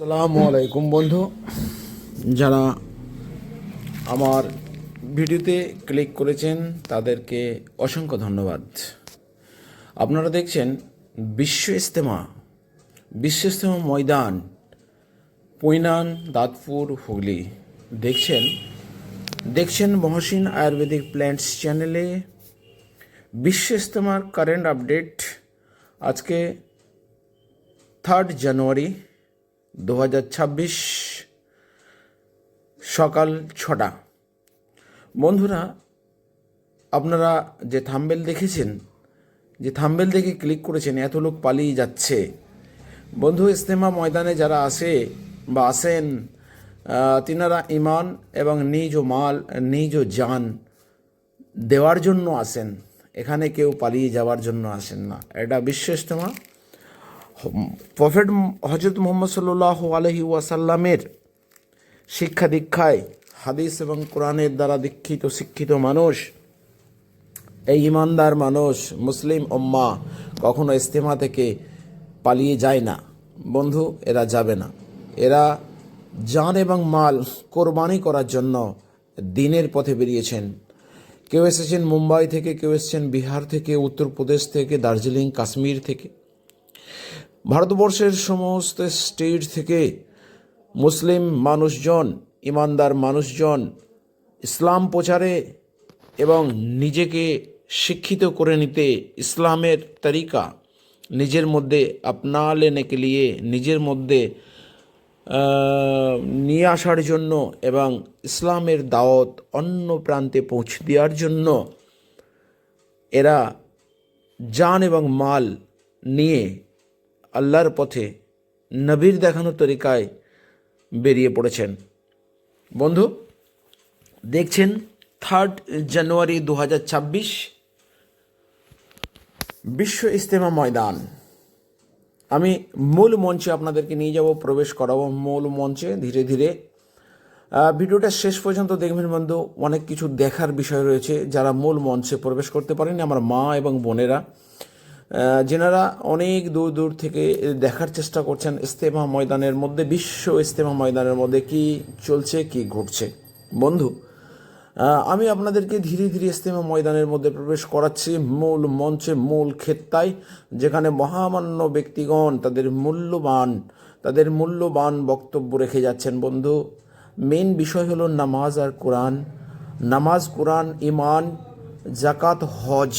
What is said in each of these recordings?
আসসালামু আলাইকুম বন্ধু। যারা আমার ভিডিওতে ক্লিক করেছেন, তাদেরকে অসংখ্য ধন্যবাদ। আপনারা দেখছেন বিশ্ব ইস্তেমা বিশ্ব ইস্তেমা ময়দান, পৈনান, দাঁতপুর, হুগলি। দেখছেন দেখছেন মহসিন আয়ুর্বেদিক প্ল্যান্টস চ্যানেলে বিশ্ব ইস্তেমার কারেন্ট আপডেট। আজকে থার্ড জানুয়ারি দু হাজার ছাব্বিশ সকাল ছটা। বন্ধুরা, আপনারা যে থাম্বেল দেখেছেন, যে থাম্বেল দেখে ক্লিক করেছেন, এত লোক পালিয়ে যাচ্ছে। বন্ধু ইস্তেমা ময়দানে যারা আসে বা আসেন তিনারা ইমান এবং নিজ ও মাল, নিজ ও জান দেওয়ার জন্য আসেন। এখানে কেউ পালিয়ে যাওয়ার জন্য আসেন না। এটা বিশ্ব ইস্তেমা প্রফেট হজরত মোহাম্মদ সাল্লাহ আলহি ওয়াসাল্লামের শিক্ষা দীক্ষায় হাদিস এবং কোরআনের দ্বারা দীক্ষিত, শিক্ষিত মানুষ, এই ইমানদার মানুষ, মুসলিম উম্মা কখনো ইস্তেমা থেকে পালিয়ে যায় না। বন্ধু, এরা যাবে না। এরা যান এবং মাল কোরবানি করার জন্য দিনের পথে বেরিয়েছেন। কেউ এসেছেন মুম্বাই থেকে, কেউ এসেছেন বিহার থেকে, উত্তরপ্রদেশ থেকে, দার্জিলিং, কাশ্মীর থেকে। ভারতবর্ষের সমস্ত স্টেট থেকে মুসলিম মানুষজন, ইমানদার মানুষজন ইসলাম প্রচারে এবং নিজেকে শিক্ষিত করে নিতে ইসলামের তরিকা নিজের মধ্যে আপনা লেনে কে লিয়ে নিজের মধ্যে নিয়ে আসার জন্য এবং ইসলামের দাওয়াত অন্য প্রান্তে পৌঁছে দেওয়ার জন্য এরা জান এবং মাল নিয়ে আল্লাহর পথে নবীর দেখানো তরিকায় বেরিয়ে পড়েছেন। বন্ধু, দেখছেন থার্ড জানুয়ারি দু বিশ্ব ইস্তেমা ময়দান। আমি মূল মঞ্চে আপনাদেরকে নিয়ে যাব, প্রবেশ করাবো মূল মঞ্চে ধীরে ধীরে। ভিডিওটা শেষ পর্যন্ত দেখবেন বন্ধু, অনেক কিছু দেখার বিষয় রয়েছে যারা মূল মঞ্চে প্রবেশ করতে পারেনি আমার মা এবং বোনেরা যেনারা অনেক দূর দূর থেকে দেখার চেষ্টা করছেন ইস্তেমা ময়দানের মধ্যে, বিশ্ব ইস্তেমা ময়দানের মধ্যে কি চলছে, কি ঘটছে। বন্ধু আমি আপনাদেরকে ধীরে ধীরে ইস্তেমা ময়দানের মধ্যে প্রবেশ করাচ্ছি মূল মঞ্চে, মূল ক্ষেত্রায়, যেখানে মহামান্য ব্যক্তিগণ তাদের মূল্যবান তাদের মূল্যবান বক্তব্য রেখে যাচ্ছেন। বন্ধু মেন বিষয় হলো নামাজ আর কোরআন। নামাজ, কোরআন ইমান জাকাত হজ।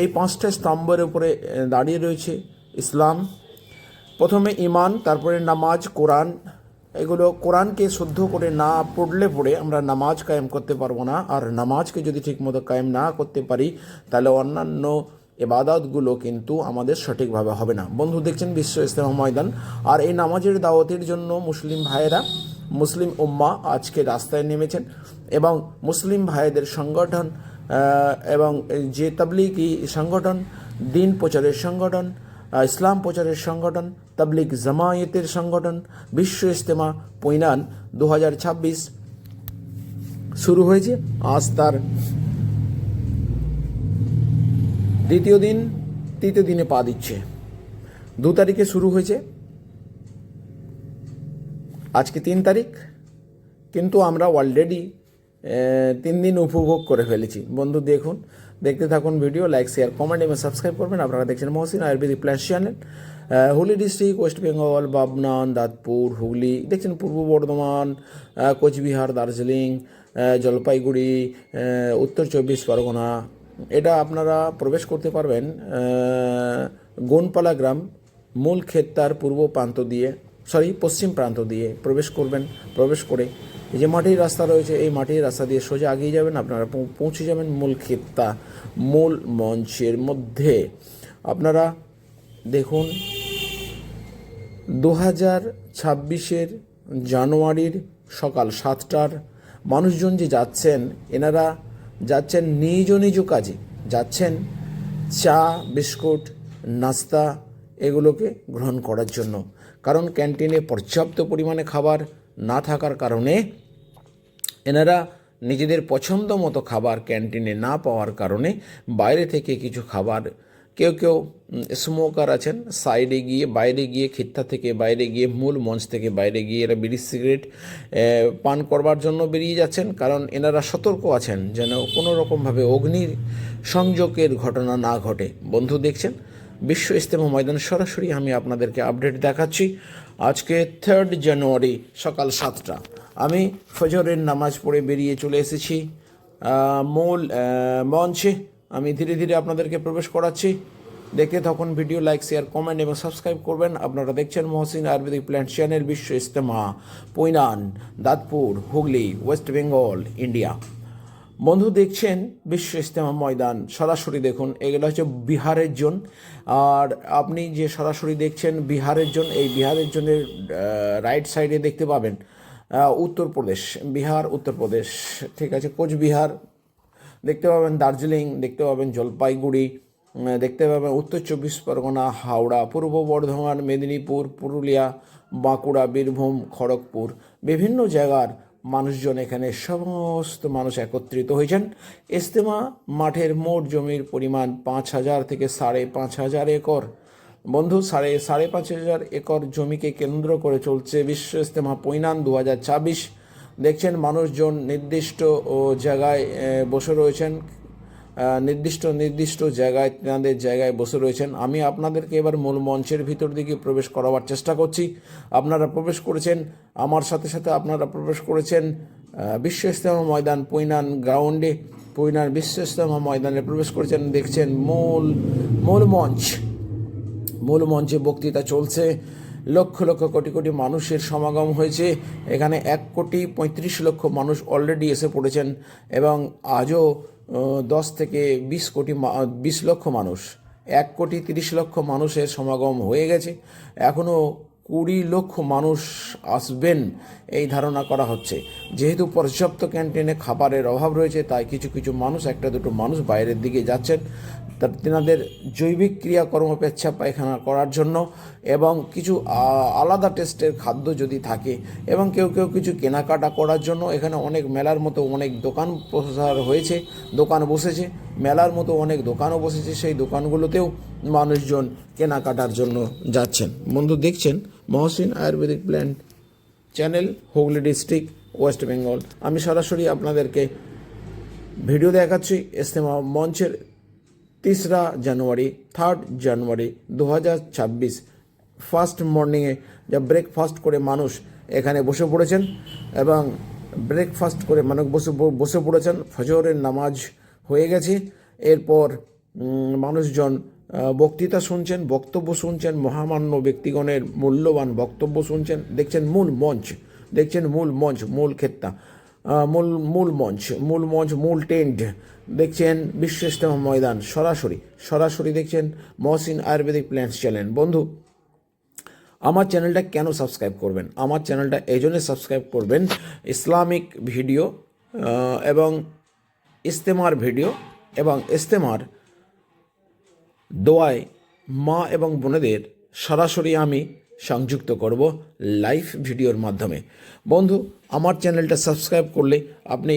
এই পাঁচটা স্তম্ভের উপরে দাঁড়িয়ে রয়েছে ইসলাম। প্রথমে ইমান তারপরে নামাজ, কোরআন। এগুলো কোরআনকে শুদ্ধ করে না পড়লে পড়ে আমরা নামাজ কায়েম করতে পারব না। আর নামাজকে যদি ঠিকমতো কায়েম না করতে পারি, তাহলে অন্যান্য এবাদতগুলো কিন্তু আমাদের সঠিকভাবে হবে না। বন্ধু, দেখছেন বিশ্ব ইস্তেমা ময়দান। আর এই নামাজের দাওয়াতের জন্য মুসলিম ভাইয়েরা, মুসলিম উম্মা আজকে রাস্তায় নেমেছেন এবং মুসলিম ভাইদের সংগঠন এবং যে তাবলিগি সংগঠন, দিন প্রচারের সংগঠন ইসলাম প্রচারের সংগঠন, তাবলিগ জামায়াতের সংগঠন, বিশ্ব ইস্তেমা পৈনান দু হাজার ছাব্বিশ শুরু হয়েছে। আজ তার দ্বিতীয় দিন, তৃতীয় দিনে পা দিচ্ছে। দু তারিখে শুরু হয়েছে। আজকে তিন তারিখ, কিন্তু আমরা অলরেডি তিন দিন উপভোগ করে ফেলেছি। বন্ধু, দেখুন, দেখতে থাকুন ভিডিও লাইক শেয়ার কমেন্ট এবং সাবস্ক্রাইব করবেন। আপনারা দেখছেন Mohsin Ayurvedic plants channel Hooghly district West Bengal বাবনান Dantpur Hooghly দেখছেন পূর্ব বর্ধমান কোচবিহার, দার্জিলিং জলপাইগুড়ি উত্তর চব্বিশ পরগনা। এটা আপনারা প্রবেশ করতে পারবেন গোনপালা গ্রাম, মূল ক্ষেত্রার পূর্ব প্রান্ত দিয়ে সরি পশ্চিম প্রান্ত দিয়ে প্রবেশ করবেন, প্রবেশ করে এই যে মাটির রাস্তা রয়েছে, এই মাটির রাস্তা দিয়ে সোজা এগিয়ে যাবেন, আপনারা পৌঁছে যাবেন মূল ক্ষেত্রা মূল মঞ্চের মধ্যে। আপনারা দেখুন দু হাজার ছাব্বিশের জানুয়ারির সকাল সাতটার মানুষজন যে যাচ্ছেন, এনারা যাচ্ছেন নিজ নিজ কাজে। যাচ্ছেন চা, বিস্কুট, নাস্তা এগুলোকে গ্রহণ করার জন্য। কারণ ক্যান্টিনে পর্যাপ্ত পরিমাণে খাবার না থাকার কারণে এনারা নিজেদের পছন্দ মতো খাবার ক্যান্টিনে না পাওয়ার কারণে বাইরে থেকে কিছু খাবার কেউ কেউ স্মোকার আছেন। সাইডে গিয়ে, বাইরে গিয়ে খিত্তা থেকে, বাইরে গিয়ে মূল মঞ্চ থেকে বাইরে গিয়ে এরা বিড়ি সিগারেট পান করবার জন্য বেরিয়ে যাচ্ছেন কারণ এনারা সতর্ক আছেন যেন কোনো রকমভাবে অগ্নির সংযোগের ঘটনা না ঘটে। বন্ধু দেখছেন? বিশ্ব ইস্তেমা ময়দান সরাসরি আমি আপনাদেরকে আপডেট দেখাচ্ছি। আজকে থার্ড জানুয়ারি সকাল সাতটা। আমি ফজরের নামাজ পড়ে বেরিয়ে চলে এসেছি। মূল মঞ্চে আমি ধীরে ধীরে আপনাদেরকে প্রবেশ করাচ্ছি। দেখতে তখন ভিডিও লাইক, শেয়ার, কমেন্ট এবং সাবস্ক্রাইব করবেন। আপনারা দেখছেন Mohsin Ayurvedic plant channel Biswa Ijtema Painan Dantpur, Hooghly, West Bengal, India. বন্ধু, দেখছেন বিশ্ব ইস্তেমা ময়দান, সরাসরি দেখুন, এগুলো হচ্ছে বিহারের জোন। আর আপনি যে সরাসরি দেখছেন বিহারের জোন, এই বিহারের জোনের রাইট সাইডে দেখতে পাবেন। উত্তরপ্রদেশ, বিহার, উত্তরপ্রদেশ, ঠিক আছে, কোচবিহার, দেখতে পাবেন দার্জিলিং, দেখতে পাবেন জলপাইগুড়ি দেখতে পাবেন উত্তর চব্বিশ পরগনা, হাওড়া, পূর্ব বর্ধমান, মেদিনীপুর, পুরুলিয়া, বাঁকুড়া, বীরভূম, খড়গপুর, বিভিন্ন জায়গার মানুষজন এখানে সমস্ত মানুষ একত্রিত হয়েছেন। ইস্তেমা মাঠের মোট জমির পরিমাণ পাঁচ হাজার থেকে সাড়ে পাঁচ হাজার একর। বন্ধু, সাড়ে সাড়ে পাঁচ হাজার একর জমিকে কেন্দ্র করে চলছে বিশ্ব ইস্তেমা পৈনান দু হাজার ছাব্বিশ। দেখছেন, মানুষজন নির্দিষ্ট, ও, জায়গায় বসে রয়েছেন। নির্দিষ্ট নির্দিষ্ট জায়গায় তেনাদের জায়গায় বসে রয়েছেন। আমি আপনাদেরকে এবার মূল মঞ্চের ভিতর দিকে প্রবেশ করাবার চেষ্টা করছি। আপনারা প্রবেশ করেছেন, আমার সাথে সাথে আপনারা প্রবেশ করেছেন বিশ্ব ইস্তেমা ময়দান পৈনান গ্রাউন্ডে। পৈনান বিশ্ব ইস্তেমা ময়দানে প্রবেশ করেছেন, দেখছেন মূল মূল মঞ্চ। মূল মঞ্চে বক্তৃতা চলছে। লক্ষ লক্ষ কোটি কোটি মানুষের সমাগম হয়েছে। এখানে এক কোটি পঁয়ত্রিশ লক্ষ মানুষ অলরেডি এসে পড়েছেন এবং আজও দশ থেকে বিশ কোটি বিশ লক্ষ মানুষ, এক কোটি তিরিশ লক্ষ মানুষের সমাগম হয়ে গেছে। এখনও কুড়ি লক্ষ মানুষ আসবেন এই ধারণা করা হচ্ছে। যেহেতু পর্যাপ্ত ক্যান্টিনে খাবারের অভাব রয়েছে, তাই কিছু কিছু মানুষ, একটা দুটো মানুষ বাইরের দিকে যাচ্ছেন। তা তেনাদের জৈবিক ক্রিয়াকর্ম পেচ্ছা পায়খানা করার জন্য এবং কিছু আলাদা টেস্টের খাদ্য যদি থাকে এবং কেউ কেউ কিছু কেনাকাটা করার জন্য এখানে অনেক মেলার মতো অনেক দোকান প্রসার হয়েছে, দোকান বসেছে, মেলার মতো অনেক দোকানও বসেছে, সেই দোকানগুলোতেও মানুষজন কেনাকাটার জন্য যাচ্ছেন। বন্ধু দেখছেন Mohsin Ayurvedic plant channel, Hooghly district, West Bengal. আমি সরাসরি আপনাদেরকে ভিডিও দেখাচ্ছি ইস্তেমা মঞ্চের তিসরা জানুয়ারি থার্ড জানুয়ারি দু হাজার ছাব্বিশ ফার্স্ট মর্নিংয়ে যা ব্রেকফাস্ট করে মানুষ এখানে বসে পড়েছেন এবং ব্রেকফাস্ট করে মানুষ বসে বসে পড়েছেন। ফজরের নামাজ হয়ে গেছে। এরপর মানুষজন বক্তৃতা শুনছেন, বক্তব্য শুনছেন। মহামান্য ব্যক্তিগণের মূল্যবান বক্তব্য শুনছেন। দেখছেন মূল মঞ্চ, দেখছেন মূল মঞ্চ, মূল ক্ষেত্রা মূল মূল মঞ্চ মূল মঞ্চ, মূল টেন্ট দেখছেন বিশ্ব ইস্তেমা ময়দান, সরাসরি সরাসরি দেখছেন মহসিন আয়ুর্বেদিক প্ল্যান্টস চ্যানেল। বন্ধু, আমার চ্যানেলটা কেন সাবস্ক্রাইব করবেন? আমার চ্যানেলটা এই জন্যে সাবস্ক্রাইব করবেন ইসলামিক ভিডিও এবং ইস্তেমার ভিডিও, এবং ইস্তেমার দোয়ায় মা এবং বোনেদের সরাসরি আমি সংযুক্ত করব লাইভ ভিডিওর মাধ্যমে। বন্ধু, আমার চ্যানেলটা সাবস্ক্রাইব করলে আপনি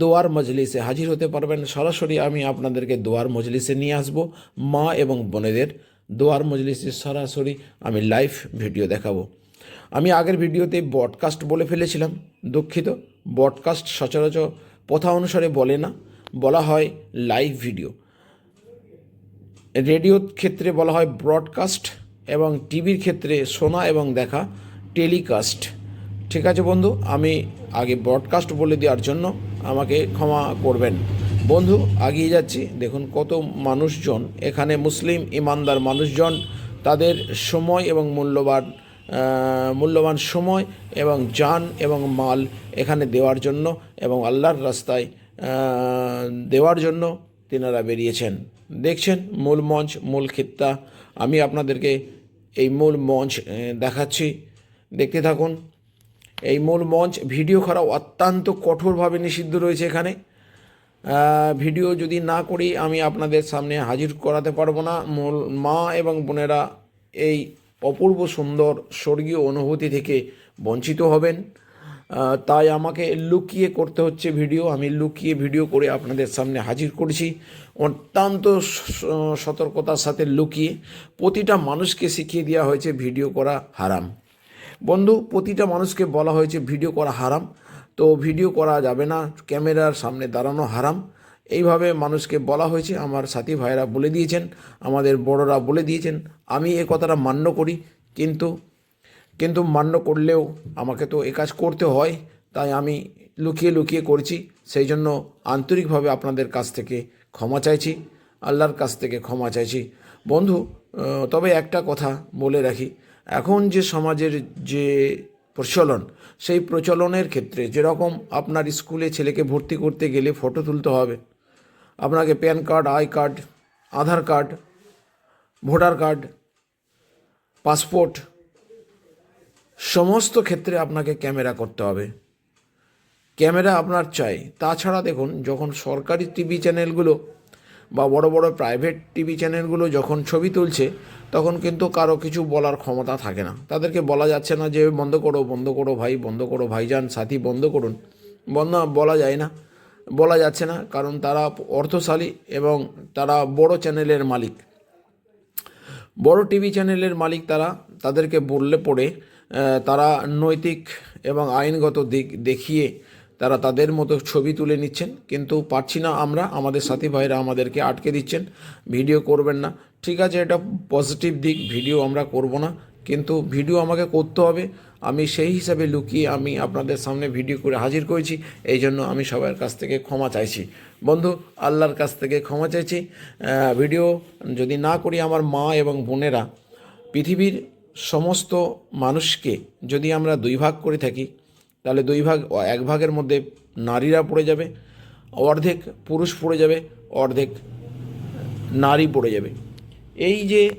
দোয়ার মজলিসে হাজির হতে পারবেন। সরাসরি আমি আপনাদেরকে দোয়ার মজলিসে নিয়ে আসব, মা এবং বোনেদের। দোয়ার মজলিসে সরাসরি আমি লাইভ ভিডিও দেখাবো। আমি আগের ভিডিওতে বডকাস্ট বলে ফেলেছিলাম, দুঃখিত। বডকাস্ট সচরাচর প্রথা অনুসারে বলে না, বলা হয় লাইভ ভিডিও রেডিওর ক্ষেত্রে বলা হয় ব্রডকাস্ট এবং টিভির ক্ষেত্রে শোনা এবং দেখা টেলিকাস্ট। ঠিক আছে বন্ধু, আমি আগে ব্রডকাস্ট বলে দেওয়ার জন্য আমাকে ক্ষমা করবেন। বন্ধু, আগিয়ে যাচ্ছি। দেখুন কত মানুষজন, এখানে মুসলিম ইমানদার মানুষজন, তাদের সময় এবং মূল্যবান মূল্যবান সময় এবং যান এবং মাল এখানে দেওয়ার জন্য এবং আল্লাহর রাস্তায় দেওয়ার জন্য তেনারা বেরিয়েছেন। দেখছেন মূল মঞ্চ, মূল ক্ষেত্রা আমি আপনাদেরকে এই মূল মঞ্চ দেখাচ্ছি। দেখতে থাকুন। এই মূল মঞ্চ ভিডিও করা অত্যন্ত কঠোরভাবে নিষিদ্ধ রয়েছে এখানে। ভিডিও যদি না করি, আমি আপনাদের সামনে হাজির করাতে পারব না। মূল মা এবং বোনেরা এই অপূর্ব সুন্দর স্বর্গীয় অনুভূতি থেকে বঞ্চিত হবেন। তাই আমাকে লুকিয়ে করতে হচ্ছে ভিডিও। আমি লুকিয়ে ভিডিও করে আপনাদের সামনে হাজির করছি। অত্যন্ত সতর্কতার সাথে লুকিয়ে প্রতিটা মানুষকে শিখিয়ে দেওয়া হয়েছে ভিডিও করা হারাম। বন্ধু, প্রতিটা মানুষকে বলা হয়েছে ভিডিও করা হারাম। তো ভিডিও করা যাবে না, ক্যামেরার সামনে দাঁড়ানো হারাম। এইভাবে মানুষকে বলা হয়েছে। আমার সাথী ভাইরা বলে দিয়েছেন, আমাদের বড়রা বলে দিয়েছেন। আমি এ কথাটা মান্য করি, কিন্তু কিন্তু মান্য করলেও আমাকে তো এ কাজ করতে হয়, তাই আমি লুকিয়ে লুকিয়ে করছি। সেই জন্য আন্তরিকভাবে আপনাদের কাছ থেকে ক্ষমা চাইছি, আল্লাহর কাছ থেকে ক্ষমা চাইছি। বন্ধু তবে একটা কথা বলে রাখি। এখন যে সমাজের যে প্রচলন, সেই প্রচলনের ক্ষেত্রে যেরকম আপনার স্কুলে ছেলেকে ভর্তি করতে গেলে ফটো তুলতে হবে, আপনাকে PAN card, I card, Aadhaar card, voter card, passport সমস্ত ক্ষেত্রে আপনাকে ক্যামেরা করতে হবে। ক্যামেরা আপনার চাই। তাছাড়া দেখুন, যখন সরকারি টিভি চ্যানেলগুলো বা বড় বড় প্রাইভেট টিভি চ্যানেলগুলো যখন ছবি তুলছে, তখন কিন্তু কারও কিছু বলার ক্ষমতা থাকে না। তাদেরকে বলা যাচ্ছে না যে, বন্ধ করো বন্ধ করো ভাই, বন্ধ করো ভাইজান, সাথী, বন্ধ করুন। বন্ধ বলা যায় না। বলা যাচ্ছে না, কারণ তারা অর্থশালী এবং তারা বড় চ্যানেলের মালিক। বড় টিভি চ্যানেলের মালিক তারা। তাদেরকে বললে পড়ে তারা নৈতিক এবং আইনগত দিক দেখিয়ে তারা তাদের মতো ছবি তুলে নিচ্ছেন। কিন্তু পারছি না আমরা, আমাদের সাথী ভাইরা আমাদেরকে আটকে দিচ্ছেন। ভিডিও করবেন না। ঠিক আছে, এটা পজিটিভ দিক, ভিডিও আমরা করব না। কিন্তু ভিডিও আমাকে করতে হবে। আমি সেই হিসাবে লুকিয়ে আমি আপনাদের সামনে ভিডিও করে হাজির করেছি। এই জন্য আমি সবার কাছ থেকে ক্ষমা চাইছি। বন্ধু, আল্লাহর কাছ থেকে ক্ষমা চাইছি। ভিডিও যদি না করি আমার মা এবং বোনেরা পৃথিবীর সমস্ত মানুষকে যদি আমরা দুই ভাগ করে থাকি, তাহলে দুই ভাগ, এক ভাগের মধ্যে নারীরা পড়ে যাবে, অর্ধেক পুরুষ পড়ে যাবে, অর্ধেক নারী পড়ে যাবে। এই যে